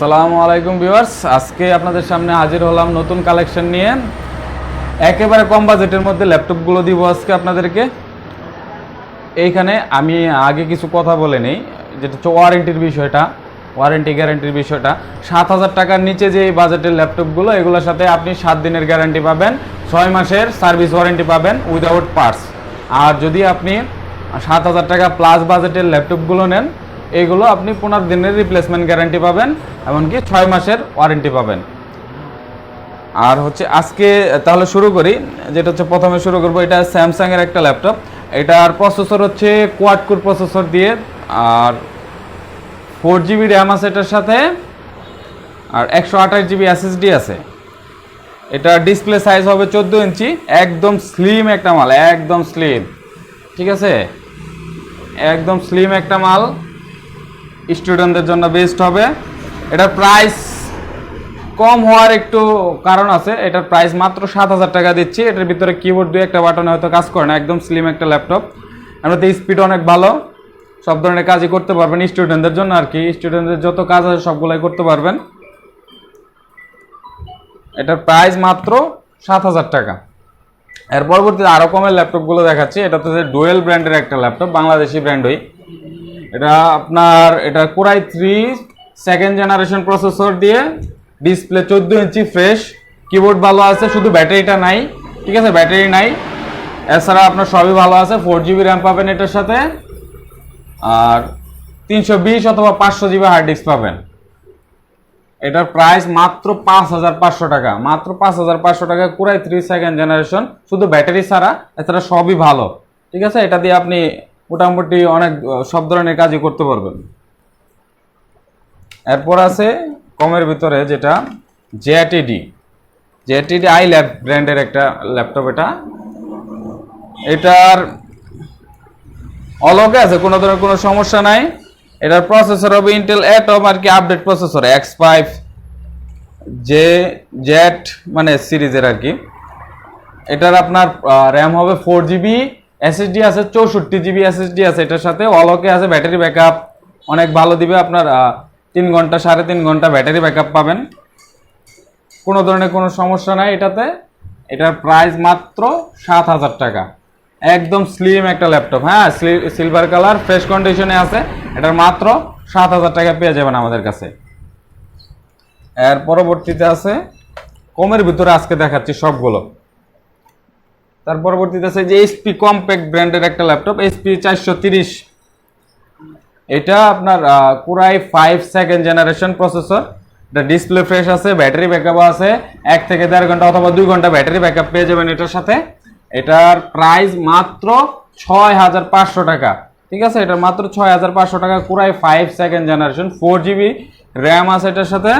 আসসালামু আলাইকুম ভিউয়ার্স। আজকে আপনাদের সামনে হাজির হলাম নতুন কালেকশন নিয়ে। একেবারে কম বাজেটের মধ্যে ল্যাপটপগুলো দিব আজকে আপনাদেরকে। এইখানে আমি আগে কিছু কথা বলে নিই, যেটা হচ্ছে ওয়ারেন্টির বিষয়টা ওয়ারেন্টি গ্যারান্টির বিষয়টা। সাত হাজার টাকার নিচে যে এই বাজেটের ল্যাপটপগুলো, এগুলোর সাথে আপনি সাত দিনের গ্যারান্টি পাবেন, ছয় মাসের সার্ভিস ওয়ারেন্টি পাবেন উইদাউট পার্টস আর যদি আপনি সাত হাজার টাকা প্লাস বাজেটের ল্যাপটপগুলো নেন এইগুলো আপনি পনেরো দিনের রিপ্লেসমেন্ট গ্যারান্টি পাবেন, এমনকি ছয় মাসের ওয়ারেন্টি পাবেন। আর হচ্ছে আজকে, তাহলে শুরু করি, যেটা হচ্ছে প্রথমে শুরু করব, এটা স্যামসাংয়ের একটা ল্যাপটপ এটার প্রসেসর হচ্ছে কোয়াড কোর প্রসেসর দিয়ে, আর ফোর জিবি র্যাম আছে এটার সাথে, আর একশো আঠাশ জিবি এসএসডি আছে। এটা ডিসপ্লে সাইজ হবে চোদ্দ ইঞ্চি, একদম স্লিম একটা মাল, একদম স্লিম ঠিক আছে? একদম স্লিম একটা মাল। স্টুডেন্টদের জন্য বেস্ট হবে। এটার প্রাইস কম হওয়ার একটু কারণ আছে। এটার প্রাইস মাত্র সাত হাজার টাকা দিচ্ছি। এটার ভিতরে কিবোর্ড দুই একটা বাটনে হয়তো কাজ করে না। একদম স্লিম একটা ল্যাপটপ এমনিতে স্পিড অনেক ভালো। সব ধরনের কাজই করতে পারবেন স্টুডেন্টদের জন্য আর কি। স্টুডেন্টদের যত কাজ আছে সবগুলাই করতে পারবেন। এটার প্রাইস মাত্র সাত হাজার টাকা। এর পরবর্তীতে আরও কমের ল্যাপটপগুলো দেখাচ্ছি। এটা তো ডুয়েল ব্র্যান্ডের একটা ল্যাপটপ বাংলাদেশি ব্র্যান্ডই এটা আপনার, এটা core i three second generation processor দিয়ে ডিসপ্লে চোদ্দ ইঞ্চি ফ্রেশ কিবোর্ড ভালো আছে, শুধু ব্যাটারিটা নাই, ঠিক আছে, ব্যাটারি নাই। এছাড়া আপনার সবই ভালো আছে ফোর জিবি র্যাম পাবেন এটার সাথে, আর তিনশো বিশ অথবা পাঁচশো জিবি হার্ড ডিস্ক পাবেন। এটার প্রাইস মাত্র পাঁচ হাজার পাঁচশো টাকা, মাত্র পাঁচ হাজার পাঁচশো টাকা core i three second generation শুধু ব্যাটারি ছাড়া, এছাড়া সবই ভালো, ঠিক আছে, এটা দিয়ে আপনি মোটামুটি অনেক সব ধরনের কাজই করতে পারবেন। এরপর আছে কমের ভিতরে যেটা জেআরটিডি জেআরটিডি আই ল্যাব ব্র্যান্ডের একটা ল্যাপটপ এটা। এটার অলগে আছে, কোনো ধরনের কোনো সমস্যা নাই। এটার প্রসেসর হবে ইন্টেল অ্যাটম আর কি update processor X five J jet মানে সিরিজের আর কি। এটার আপনার র্যাম হবে ফোর জিবি এসএসডি আছে, চৌষট্টি জিবি এসএসডি আছে, এটার সাথে অলকে আছে ব্যাটারি ব্যাকআপ অনেক ভালো দিবে আপনার তিন ঘণ্টা, সাড়ে তিন ঘণ্টা ব্যাটারি ব্যাকআপ পাবেন। কোনো ধরনের কোনো সমস্যা নাই এটাতে। এটার প্রাইস মাত্র সাত হাজার টাকা। একদম স্লিম একটা ল্যাপটপ হ্যাঁ সিলভার কালার ফ্রেশ কন্ডিশনে আছে। এটার মাত্র সাত হাজার টাকা পেয়ে যাবেন আমাদের কাছে। এর পরবর্তীতে আছে, কমের ভিতরে আজকে দেখাচ্ছি সবগুলো। তার পরবর্তীতে আছে যে এইচপি কম্প্যাক্ট ব্র্যান্ডের একটা ল্যাপটপ এইচপি চারশো তিরিশ। এটা আপনার core i five second generation processor এটা ডিসপ্লে ফ্রেশ আছে ব্যাটারি ব্যাকআপ আছে। এক থেকে দেড় ঘণ্টা অথবা দুই ঘণ্টা ব্যাটারি ব্যাকআপ পেয়ে যাবেন এটার সাথে। এটার প্রাইস মাত্র ছয় হাজার পাঁচশো টাকা। ঠিক আছে? এটা মাত্র ছয় হাজার পাঁচশো টাকা core i five second generation four GB RAM আছে এটার সাথে।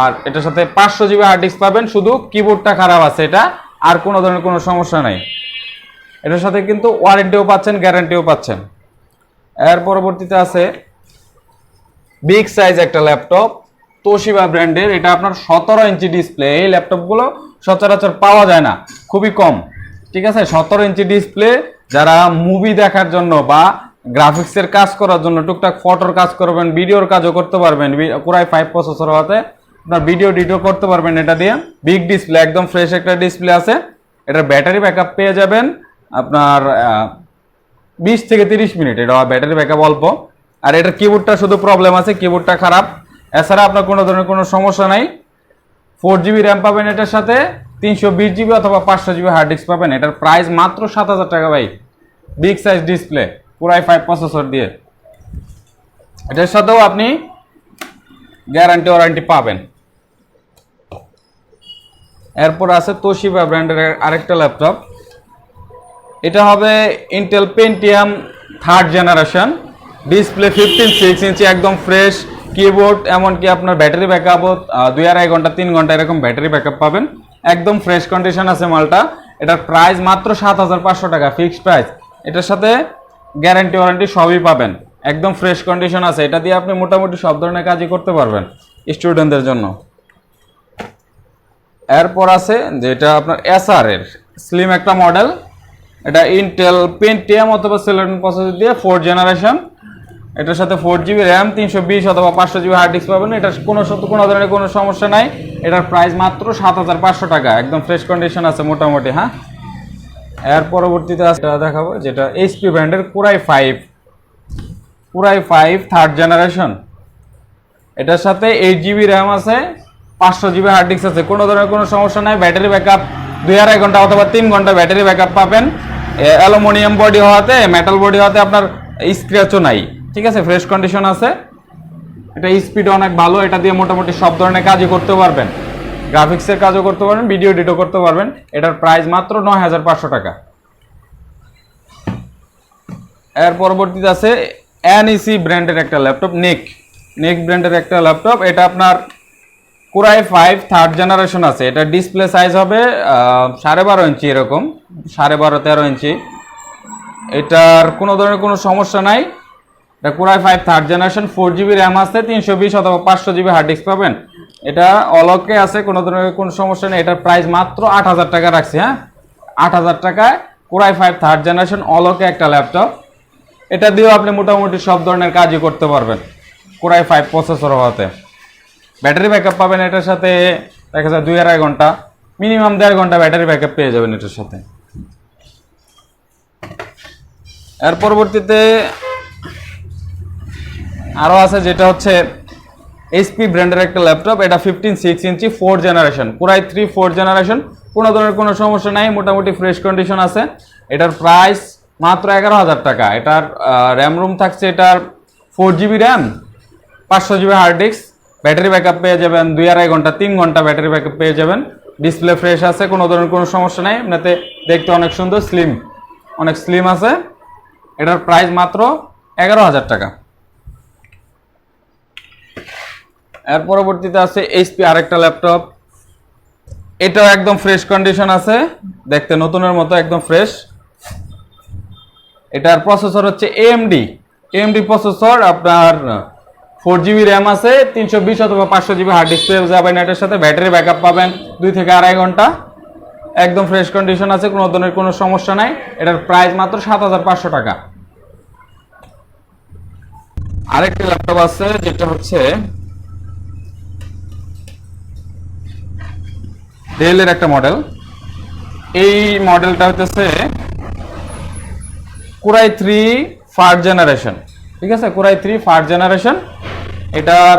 আর এটার সাথে পাঁচশো জিবি হার্ড ডিস্ক পাবেন। শুধু কিবোর্ডটা খারাপ আছে এটা। আর কোনো ধরনের কোনো সমস্যা নাই। এটার সাথে কিন্তু ওয়ারেন্টিও পাচ্ছেন গ্যারান্টিও পাচ্ছেন। এর পরবর্তীতে আছে বিগ সাইজ একটা ল্যাপটপ তোশিবা ব্র্যান্ডের এটা আপনার সতেরো ইঞ্চি ডিসপ্লে এই ল্যাপটপগুলো সচরাচর পাওয়া যায় না, খুবই কম। ঠিক আছে? সতেরো ইঞ্চি ডিসপ্লে যারা মুভি দেখার জন্য বা গ্রাফিক্সের কাজ করার জন্য, টুকটাক ফটোর কাজ করবেন ভিডিওর কাজও করতে পারবেন কোরাই ফাইভ প্রসেসর হওয়াতে। আপনার ভিডিও ডিডিও করতে পারবেন এটা দিয়ে। বিগ ডিসপ্লে একদম ফ্রেশ একটা ডিসপ্লে আছে। এটার ব্যাটারি ব্যাকআপ পেয়ে যাবেন আপনার বিশ থেকে তিরিশ মিনিট। এটা ব্যাটারি ব্যাকআপ অল্প। আর এটার কিবোর্ডটা শুধু প্রবলেম আছে কিবোর্ডটা খারাপ। এছাড়া আপনার কোনো ধরনের কোনো সমস্যা নাই। ফোর জিবি র্যাম পাবেন এটার সাথে। তিনশো বিশ জিবি অথবা পাঁচশো জিবি হার্ড ডিস্ক পাবেন। এটার প্রাইস মাত্র সাত হাজার টাকা ভাই। Big size display core i five processor দিয়ে। এটার সাথেও আপনি গ্যারান্টি ওয়ারান্টি পাবেন। এরপর আছে তোশিবা ব্র্যান্ডের আরেকটা ল্যাপটপ। এটা হবে Intel Pentium third generation display fifteen six ইঞ্চি একদম ফ্রেশ কিবোর্ড এমনকি আপনার ব্যাটারি ব্যাক ব্যাকআপও দুই আড়াই ঘণ্টা, তিন ঘণ্টা এরকম ব্যাটারি ব্যাকআপ পাবেন। একদম ফ্রেশ কন্ডিশন আছে মালটা। এটার প্রাইস মাত্র সাত হাজার পাঁচশো টাকা ফিক্সড প্রাইস এটার সাথে গ্যারান্টি ওয়ারেন্টি সবই পাবেন। একদম ফ্রেশ কন্ডিশন আছে। এটা দিয়ে আপনি মোটামুটি সব ধরনের কাজই করতে পারবেন স্টুডেন্টদের জন্য। এরপর আছে যেটা আপনার এসআর এর স্লিম একটা মডেল এটা ইন্টেল পেন্টিয়াম অথবা সেলেন প্রসেসর দিয়ে ফোর জেনারেশন এটার সাথে ফোর জিবি র্যাম তিনশো বিশ অথবা পাঁচশো জিবি হার্ড ডিস্ক পাবেন। এটার কোনো কোনো ধরনের কোনো সমস্যা নাই। এটার প্রাইস মাত্র সাত হাজার পাঁচশো টাকা। একদম ফ্রেশ কন্ডিশন আছে মোটামুটি হ্যাঁ? এর পরবর্তীতে দেখাবো, যেটা এইচপি ব্র্যান্ডের core i five core i five third generation এটার সাথে এইট জিবি র্যাম আছে। পাঁচশো জিবি হার্ড ডিস্ক আছে। কোনো ধরনের কোনো সমস্যা নাই। ব্যাটারি ব্যাকআপ দুই আড়াই ঘণ্টা অথবা তিন ঘণ্টা ব্যাটারি ব্যাকআপ পাবেন। অ্যালুমিনিয়াম বডি হওয়াতে মেটাল বডি হওয়াতে আপনার স্ক্র্যাচও নাই। ঠিক আছে? ফ্রেশ কন্ডিশন আছে। এটা স্পিড অনেক ভালো। এটা দিয়ে মোটামুটি সব ধরনের কাজই করতে পারবেন। গ্রাফিক্সের কাজও করতে পারবেন ভিডিও এডিটও করতে পারবেন। এটার প্রাইস মাত্র নয় হাজার পাঁচশো টাকা। এর পরবর্তীতে আছে এনইসি ব্র্যান্ডের একটা ল্যাপটপ নেক নেক ব্র্যান্ডের একটা ল্যাপটপ এটা আপনার কুরাই ফাইভ থার্ড জেনারেশন আছে। এটা ডিসপ্লে সাইজ হবে সাড়ে বারো ইঞ্চি এরকম, সাড়ে বারো, তেরো ইঞ্চি। এটার কোনো ধরনের কোনো সমস্যা নাই। এটা core i five third generation four GB RAM আছে, তিনশো বিশ অথবা পাঁচশো জিবি হার্ড ডিস্ক পাবেন। এটা অলকে আছে, কোনো ধরনের কোনো সমস্যা নেই। এটার প্রাইস মাত্র আট হাজার টাকা রাখছি হ্যাঁ? আট হাজার টাকায় core i five third generation অলকে একটা ল্যাপটপ এটা দিয়েও আপনি মোটামুটি সব ধরনের কাজই করতে পারবেন, কুরাই ফাইভ প্রসেসর হওয়াতে। ব্যাটারি ব্যাকআপ পাবেন এটার সাথে দেখা যায় দুই আড়াই ঘণ্টা। মিনিমাম দেড় ঘণ্টা ব্যাটারি ব্যাকআপ পেয়ে যাবেন এটার সাথে। এর পরবর্তীতে আরও আছে যেটা হচ্ছে এইচপি ব্র্যান্ডের একটা ল্যাপটপ, এটা fifteen six inch four generation core i three four generation কোনো ধরনের কোনো সমস্যা নাই, মোটামুটি ফ্রেশ কন্ডিশন আছে। এটার প্রাইস মাত্র এগারো হাজার টাকা। এটার র্যাম রুম থাকছে এটার ফোর জিবি র্যাম পাঁচশো GB hard disk battery backup পেয়ে যাবেন দুই আড়াই ঘণ্টা, তিন ঘণ্টা ব্যাটারি ব্যাকআপ পেয়ে যাবেন। ডিসপ্লে ফ্রেশ আছে, কোনো ধরনের কোনো সমস্যা নাই। এমনিতে দেখতে অনেক সুন্দর স্লিম অনেক স্লিম আছে। এটার প্রাইস মাত্র এগারো হাজার টাকা। এর পরবর্তীতে আছে এইচপি আরেকটা ল্যাপটপ এটাও একদম ফ্রেশ কন্ডিশন আছে, দেখতে নতুনের মতো একদম ফ্রেশ এটার প্রসেসর হচ্ছে এএমডি এএমডি প্রসেসর আপনার ফোর জিবি র্যাম আছে, তিনশো বিশ অথবা পাঁচশো জিবি হার্ড ডিসপ্লে যাবেন এটার সাথে ব্যাটারি ব্যাকআপ পাবেন দুই থেকে আড়াই ঘণ্টা। একদম ফ্রেশ কন্ডিশন আছে, কোনো ধরনের কোনো সমস্যা নাই। এটার প্রাইস মাত্র সাত হাজার পাঁচশো টাকা। আরেকটি ল্যাপটপ আছে, যেটা হচ্ছে ডেলের একটা মডেল এই মডেলটা হচ্ছে কুরাই থ্রি ফার্স্ট জেনারেশন ঠিক আছে? কুরাই থ্রি ফার্স্ট জেনারেশন এটার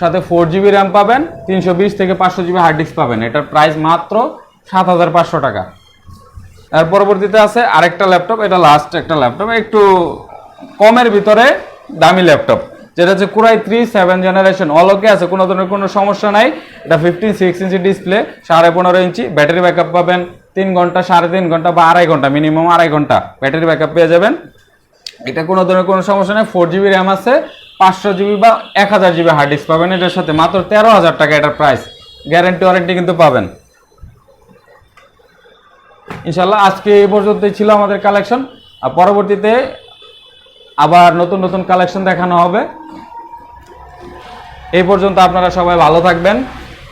সাথে ফোর জিবি র্যাম পাবেন, তিনশো বিশ থেকে পাঁচশো জিবি হার্ড ডিস্ক পাবেন। এটার প্রাইস মাত্র সাত হাজার পাঁচশো টাকা। এর পরবর্তীতে আছে আরেকটা ল্যাপটপ এটা লাস্ট একটা ল্যাপটপ একটু কমের ভিতরে দামি ল্যাপটপ যেটা হচ্ছে core i three seven generation অলকে আছে, কোনো ধরনের কোনো সমস্যা নাই। এটা ফিফটিন সিক্স ইঞ্চি ডিসপ্লে সাড়ে পনেরো ইঞ্চি ব্যাটারি ব্যাকআপ পাবেন তিন ঘণ্টা, সাড়ে তিন ঘণ্টা বা আড়াই ঘণ্টা মিনিমাম আড়াই ঘণ্টা ব্যাটারি ব্যাকআপ পেয়ে যাবেন। এটা কোনো ধরনের কোনো সমস্যা নেই। ফোর জিবি র্যাম আছে, পাঁচশো জিবি বা এক হাজার জিবি হার্ড ডিস্ক পাবেন। এটার সাথে মাত্র তেরো হাজার টাকা এটার প্রাইস গ্যারেন্টি ওয়ারেন্টি কিন্তু পাবেন। ইনশাল্লাহ আজকে এই পর্যন্তই ছিল আমাদের কালেকশন আর পরবর্তীতে আবার নতুন নতুন কালেকশন দেখানো হবে। এই পর্যন্ত আপনারা সবাই ভালো থাকবেন।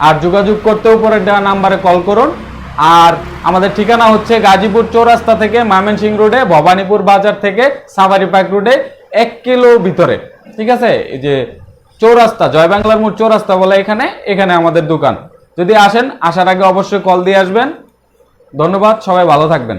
আর যোগাযোগ করতে উপরের দেওয়া নাম্বারে কল করুন। আর আমাদের ঠিকানা হচ্ছে গাজীপুর চৌরাস্তা থেকে ময়মনসিং রোডে, ভবানীপুর বাজার থেকে সাভারি পার্ক রোডে, এক কিলো ভিতরে। ঠিক আছে? এই যে চৌরাস্তা, জয় বাংলার মোট চৌরাস্তা বলে এখানে এখানে আমাদের দোকান। যদি আসেন, আসার আগে অবশ্যই কল দিয়ে আসবেন। ধন্যবাদ, সবাই ভালো থাকবেন।